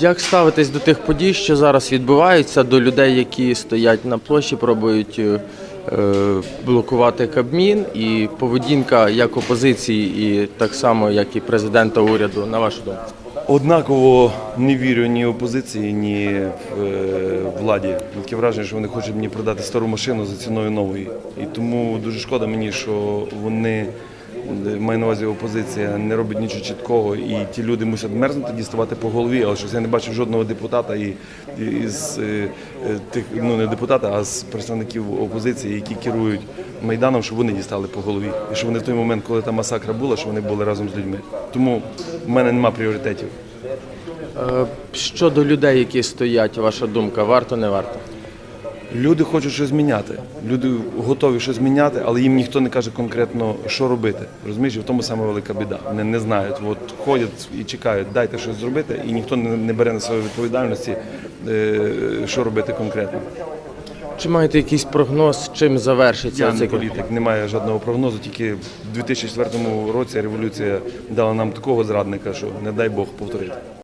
Як ставитесь до тих подій, що зараз відбуваються, до людей, які стоять на площі, пробують е, е, блокувати Кабмін, і поведінка як опозиції, і так само, як і президента уряду, на вашу думку? Однаково не вірю ні опозиції, ні е, владі. Таке враження, що вони хочуть мені продати стару машину за ціною нової. І тому дуже шкода мені, що вони маю на увазі опозиція не робить нічого чіткого, і ті люди мусять мерзнути, діставати по голові, але щось я не бачив жодного депутата і, і з е, е, тих, ну не депутата, а з представників опозиції, які керують майданом, щоб вони дістали по голові. І що вони в той момент, коли та масакра була, що вони були разом з людьми. Тому в мене нема пріоритетів. Е, Щодо людей, які стоять, ваша думка, варто не варто? Люди хочуть щось міняти. Люди готові щось міняти, але їм ніхто не каже конкретно, що робити. Розумієш, і в тому саме велика біда. Вони не знають. От ходять і чекають, дайте щось зробити, і ніхто не бере на себе відповідальності, е, що робити конкретно. Чи маєте якийсь прогноз, чим завершиться Я не цей політик, немає жодного прогнозу. Тільки в 2004 році революція дала нам такого зрадника, що не дай Бог повторити.